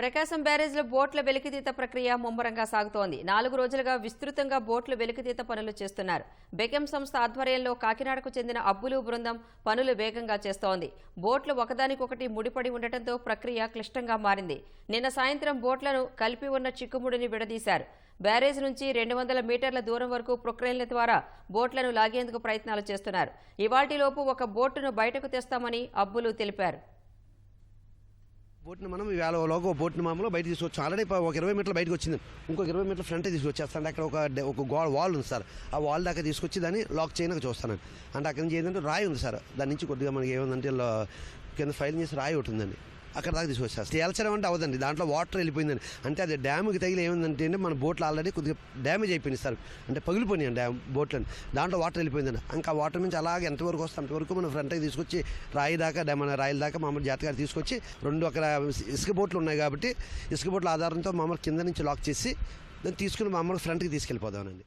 ప్రకాశం బ్యారేజ్లో బోట్ల వెలికితీత ప్రక్రియ ముమ్మరంగా సాగుతోంది. నాలుగు రోజులుగా విస్తృతంగా బోట్ల వెలికితీత పనులు చేస్తున్నారు. బెకెం సంస్థ ఆధ్వర్యంలో కాకినాడకు చెందిన అబ్బులు బృందం పనులు వేగంగా చేస్తోంది. బోట్లు ఒకదానికొకటి ముడిపడి ఉండటంతో ప్రక్రియ క్లిష్టంగా మారింది. నిన్న సాయంత్రం బోట్లను కలిపి ఉన్న చిక్కుముడిని విడదీశారు. బ్యారేజ్ నుంచి రెండు వందల మీటర్ల దూరం వరకు ప్రొక్రైన్ల ద్వారా బోట్లను లాగేందుకు ప్రయత్నాలు చేస్తున్నారు. ఇవాటిలోపు ఒక బోటును బయటకు తెస్తామని అబ్బులు తెలిపారు. బోట్ని మనం వేల లోగా ఒక బోట్ని మామూలు బయట తీసుకొచ్చాం ఆల్రెడీ ఒక ఇరవై మీటర్లు బయటకు వచ్చింది. ఇంకొక ఇరవై మీటర్ల ఫ్రంట్ తీసుకొచ్చేస్తాను అక్కడ ఒక ఒక గోడ వాల్ ఉంది సార్. ఆ వాల్ దాకా తీసుకొచ్చి దాన్ని లాక్ చేయడానికి చూస్తాను అంటే అక్కడి నుంచి ఏంటంటే రాయి ఉంది సార్. దాని నుంచి కొద్దిగా మనకి ఏముందంటే కింద ఫైల్ చేసి రాయి ఒకటి ఉందండి. అక్కడ దాకా తీసుకొచ్చారు తేల్చడం అంటే అవదండి దాంట్లో వాటర్ వెళ్ళిపోయిందని అంటే అది డ్యామ్కి తగిలి ఏముందంటే మన బోట్లు ఆల్రెడీ కొద్దిగా డ్యామేజ్ అయిపోయింది సార్. అంటే పగిలిపోయినాయి డ్యామ్ బోట్లని దాంట్లో వాటర్ వెళ్ళిపోయిందండి. ఇంకా వాటర్ నుంచి అలాగే ఎంతవరకు వస్తే అంతవరకు మనం ఫ్రంట్కి తీసుకొచ్చి రాయి దాకా డ్యామ్ మన రాయిల దాకా మామూలు జాతకాలు తీసుకొచ్చి రెండు అక్కడ ఇసుక బోట్లు ఉన్నాయి కాబట్టి ఇసుక బోట్ల ఆధారంతో మామూలు కింద నుంచి లాక్ చేసి దాన్ని తీసుకుని మామూలు ఫ్రంట్కి తీసుకెళ్ళిపోదామనండి